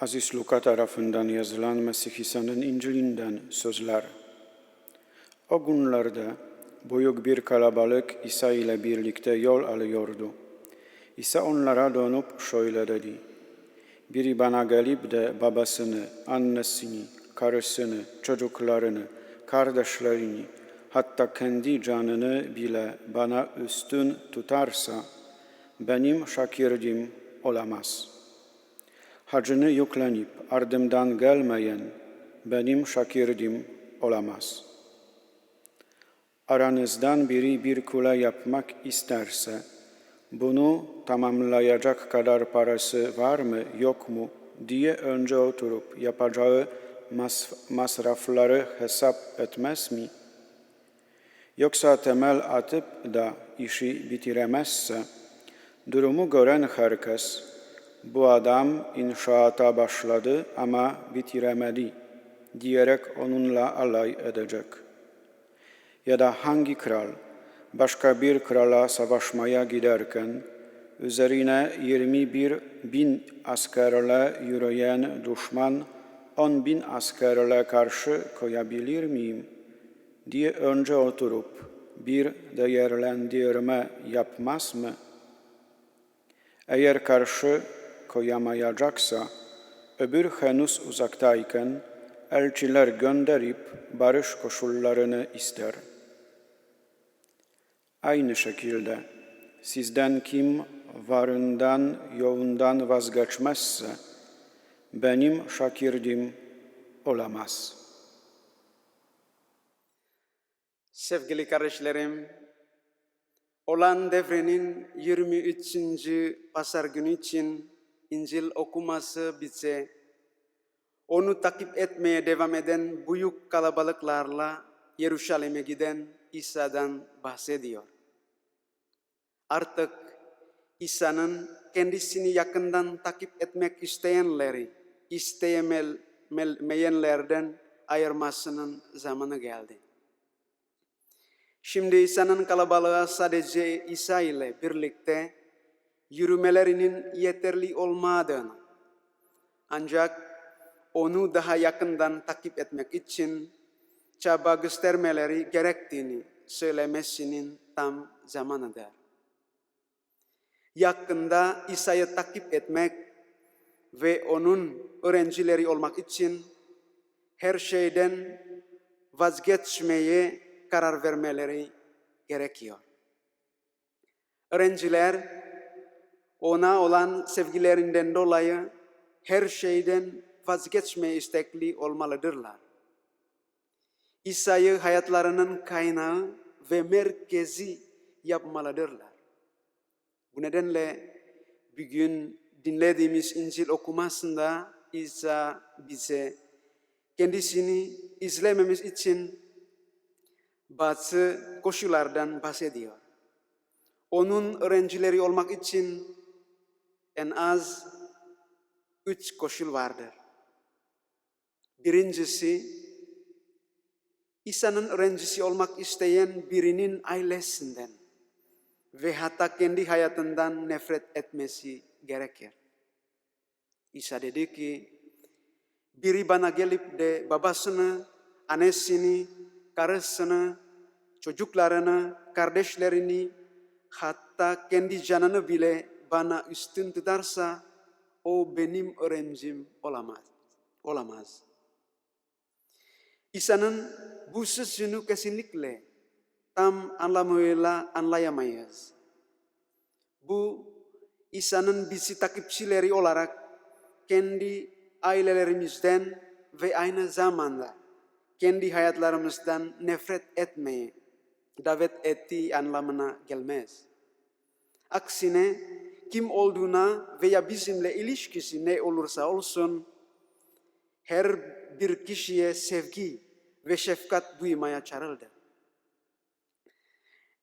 Aziz Luka tarafından yazılan Mesih İsa'nın İncil'inden sözler. O günlerde büyük bir kalabalık İsa ile birlikte yol alıyordu. İsa onlara dönüp şöyle dedi. Biri bana gelip de babasını, annesini, karısını, çocuklarını, kardeşlerini, hatta kendi canını bile bana üstün tutarsa, benim şakirdim olamaz.'' Hacını yüklenip ardımdan gelmeyen benim şakirdim olamaz. Aranızdan biri bir kule yapmak isterse, bunu tamamlayacak kadar parası var mı yok mu diye önce oturup yapacağı mas masrafları hesap etmez mi? Yoksa temel atıp da işi bitiremezse, durumu gören herkes bu adam inşaata başladı ama bitiremedi diyerek onunla alay edecek. Ya da hangi kral başka bir krala savaşmaya giderken üzerine 21 bin askerle yürüyen düşman 10 bin askerle karşı koyabilir miyim diye önce oturup bir değerlendirme yapmaz mı? Eğer karşı koyamayacaksa, öbür henüz uzaktayken elçiler gönderip barış koşullarını ister. Aynı şekilde sizden kim varından yoğundan vazgeçmezse benim şakirdim olamaz. Sevgili kardeşlerim, olan devrenin 23. pasar günü için İncil okuması bize onu takip etmeye devam eden büyük kalabalıklarla Yeruşalim'e giden İsa'dan bahsediyor. Artık İsa'nın kendisini yakından takip etmek isteyenleri, isteyemeyenlerden ayırmasının zamanı geldi. Şimdi İsa'nın kalabalığı sadece İsa ile birlikte yürümelerinin yeterli olmadığını, ancak onu daha yakından takip etmek için çaba göstermeleri gerektiğini söylemesinin tam zamanıdır. Yakında İsa'yı takip etmek ve onun öğrencileri olmak için her şeyden vazgeçmeye karar vermeleri gerekiyor. Öğrenciler ona olan sevgilerinden dolayı her şeyden vazgeçmeye istekli olmalıdırlar. İsa'yı hayatlarının kaynağı ve merkezi yapmalıdırlar. Bu nedenle bugün dinlediğimiz İncil okumasında İsa bize kendisini izlememiz için bazı koşullardan bahsediyor. Onun öğrencileri olmak için en az üç koşul vardır. Birincisi, İsa'nın öğrencisi olmak isteyen birinin ailesinden ve hatta kendi hayatından nefret etmesi gerekir. İsa dedi ki, biri bana gelip de babasını, annesini, karısını, çocuklarını, kardeşlerini, hatta kendi canını bile bana üstün tutarsa o benim öğrencim olamaz. Olamaz. İsa'nın bu sözünü kesinlikle tam anlamıyla anlayamayız. Bu İsa'nın bizi takipçileri olarak kendi ailelerimizden ve aynı zamanda kendi hayatlarımızdan nefret etmeye davet ettiği anlamına gelmez. Aksine kim olduğuna veya bizimle ilişkisi ne olursa olsun her bir kişiye sevgi ve şefkat duymaya çağrıldı.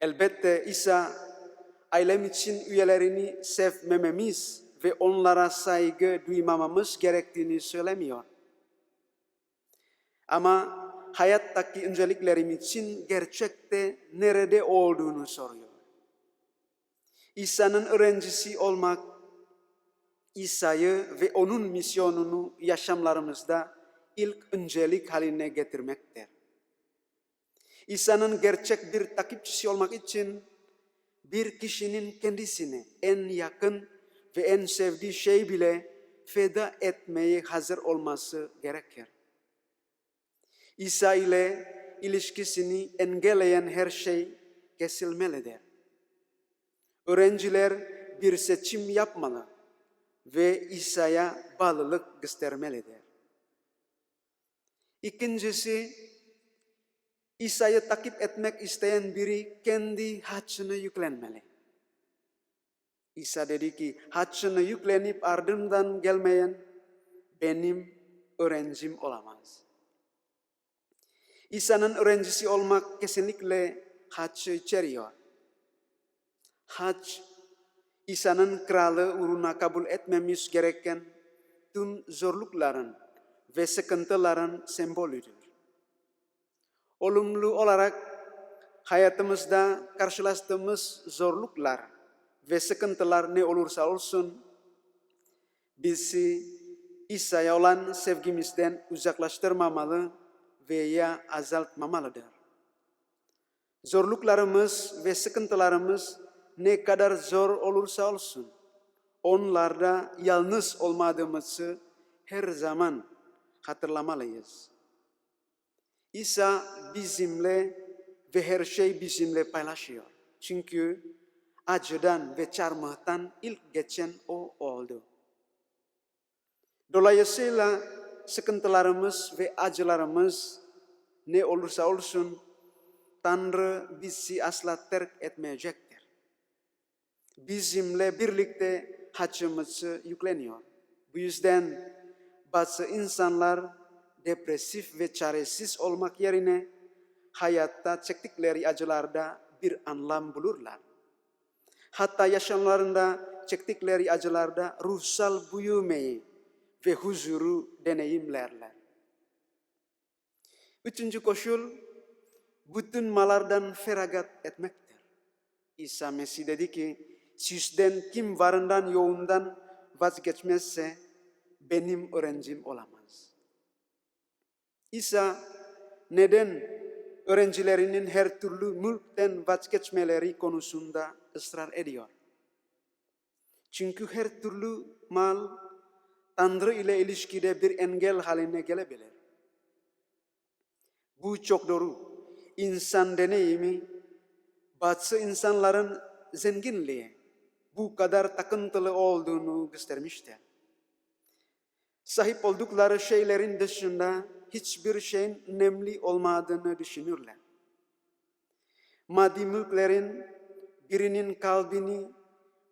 Elbette İsa ailem için üyelerini sevmememiz ve onlara saygı duymamamız gerektiğini söylemiyor. Ama hayattaki önceliklerim için gerçekte nerede olduğunu soruyor. İsa'nın öğrencisi olmak İsa'yı ve onun misyonunu yaşamlarımızda ilk öncelik haline getirmektir. İsa'nın gerçek bir takipçisi olmak için bir kişinin kendisine en yakın ve en sevdiği şey bile feda etmeye hazır olması gerekir. İsa ile ilişkisini engelleyen her şey kesilmelidir. Öğrenciler bir seçim yapmalı ve İsa'ya bağlılık göstermelidir. İkincisi, İsa'yı takip etmek isteyen biri kendi haçını yüklenmeli. İsa dedi ki, haçını yüklenip ardımdan gelmeyen benim öğrencim olamaz. İsa'nın öğrencisi olmak kesinlikle haçı içeriyor. Hac, İsa'nın kralı uğruna kabul etmemiz gereken tüm zorlukların ve sıkıntıların sembolüdür. Olumlu olarak hayatımızda karşılaştığımız zorluklar ve sıkıntılar ne olursa olsun bizi İsa'ya olan sevgimizden uzaklaştırmamalı veya azaltmamalıdır. Zorluklarımız ve sıkıntılarımız ne kadar zor olursa olsun onlarda yalnız olmadığımızı her zaman hatırlamalıyız. İsa bizimle ve her şey bizimle paylaşıyor. Çünkü acıdan ve çarmıhtan ilk geçen o oldu. Dolayısıyla sıkıntılarımız ve acılarımız ne olursa olsun Tanrı bizi asla terk etmeyecektir. Bizimle birlikte haçımızı yükleniyor. Bu yüzden bazı insanlar depresif ve çaresiz olmak yerine hayatta çektikleri acılarda bir anlam bulurlar. Hatta yaşamlarında çektikleri acılarda ruhsal büyümeyi ve huzuru deneyimlerler. Üçüncü koşul, bütün mallardan feragat etmektir. İsa Mesih dedi ki, sizden kim varından yoğundan vazgeçmezse benim öğrencim olamaz. İsa neden öğrencilerinin her türlü mülkten vazgeçmeleri konusunda ısrar ediyor? Çünkü her türlü mal Tanrı ile ilişkide bir engel haline gelebilir. Bu çok doğru. İnsan deneyimi bazı insanların zenginliğe bu kadar takıntılı olduğunu göstermiştir. Sahip oldukları şeylerin dışında hiçbir şeyin önemli olmadığını düşünürler. Maddi mülklerin birinin kalbini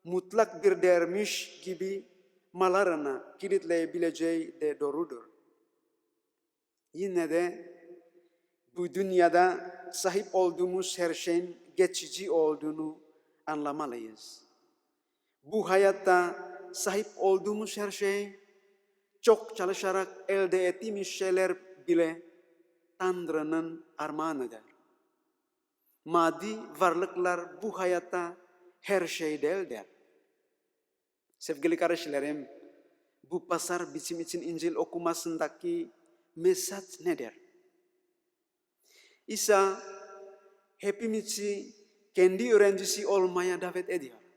mutlak bir değermiş gibi mallarına kilitleyebileceği de doğrudur. Yine de bu dünyada sahip olduğumuz her şeyin geçici olduğunu anlamalıyız. Bu hayatta sahip olduğumuz her şey çok çalışarak elde ettiğimiz şeyler bile Tanrı'nın armağanıdır. Maddi varlıklar bu hayatta her şey değildir. Sevgili kardeşlerim, bu pasar bizim için İncil okumasındaki mesaj nedir? İsa hepimizi kendi öğrencisi olmaya davet ediyor.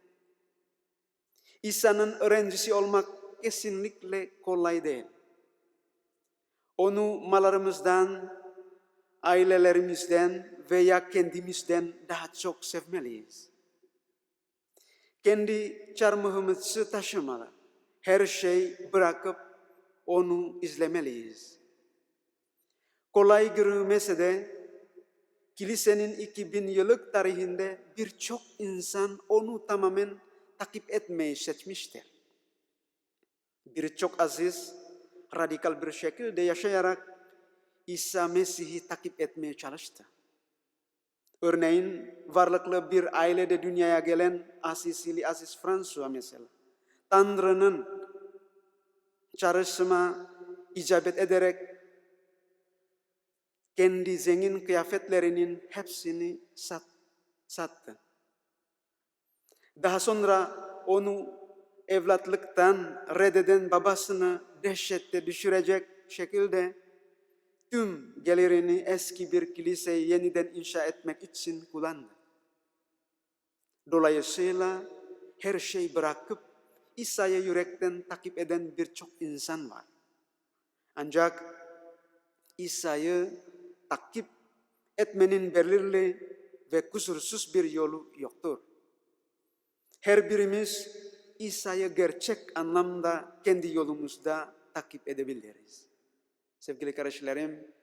İsa'nın öğrencisi olmak kesinlikle kolay değil. Onu mallarımızdan, ailelerimizden veya kendimizden daha çok sevmeliyiz. Kendi çarmıhımızı taşımalı. Her şey bırakıp onu izlemeliyiz. Kolay görülmese de kilisenin 2000 yıllık tarihinde birçok insan onu tamamen takip etmeyi seçmiştir. Birçok aziz, radikal bir şekilde yaşayarak İsa Mesih'i takip etmeye çalıştı. Örneğin varlıklı bir ailede dünyaya gelen Asisili Aziz François mesela. Tanrı'nın çağrısına icabet ederek kendi zengin kıyafetlerinin hepsini sat, sattı. Daha sonra onu evlatlıktan reddeden babasını dehşette düşürecek şekilde tüm gelirini eski bir kiliseyi yeniden inşa etmek için kullandı. Dolayısıyla her şeyi bırakıp İsa'yı yürekten takip eden birçok insan var. Ancak İsa'yı takip etmenin belirli ve kusursuz bir yolu yoktur. Her birimiz İsa'yı gerçek anlamda kendi yolumuzda takip edebiliriz. Sevgili kardeşlerim,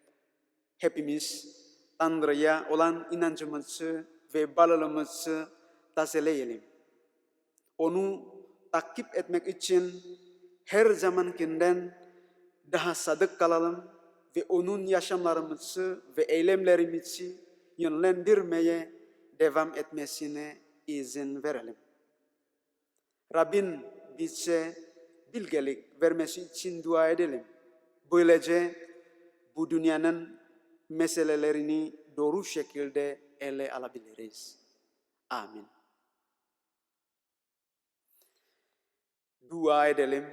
hepimiz Tanrı'ya olan inancımızı ve bağlılığımızı tazeleyelim. Onu takip etmek için her zamankinden daha sadık kalalım ve onun yaşamlarımızı ve eylemlerimizi yönlendirmeye devam etmesine izin verelim. Rabbin bize bilgelik vermesi için dua edelim. Böylece bu dünyanın meselelerini doğru şekilde ele alabiliriz. Amin. Dua edelim.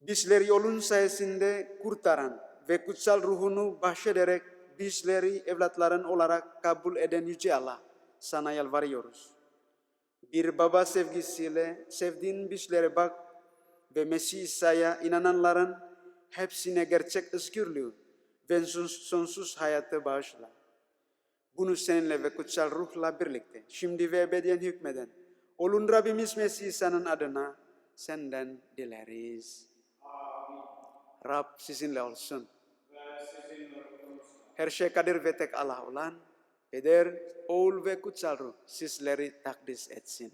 Bizleri yolun sayesinde kurtaran ve kutsal ruhunu bahşederek bizleri evlatların olarak kabul eden Yüce Allah sana yalvarıyoruz. Bir baba sevgisiyle sevdiğin bizlere bak ve Mesih İsa'ya inananların hepsine gerçek özgürlüğü ve sonsuz hayatı bağışla. Bunu seninle ve kutsal ruhla birlikte şimdi ve ebediyen hükmeden olun Rabbimiz Mesih İsa'nın adına senden dileriz. Rab sizinle olsun. Her şey kadir ve tek Allah olan, Eder olve kutsalru sisleri takdis etsin.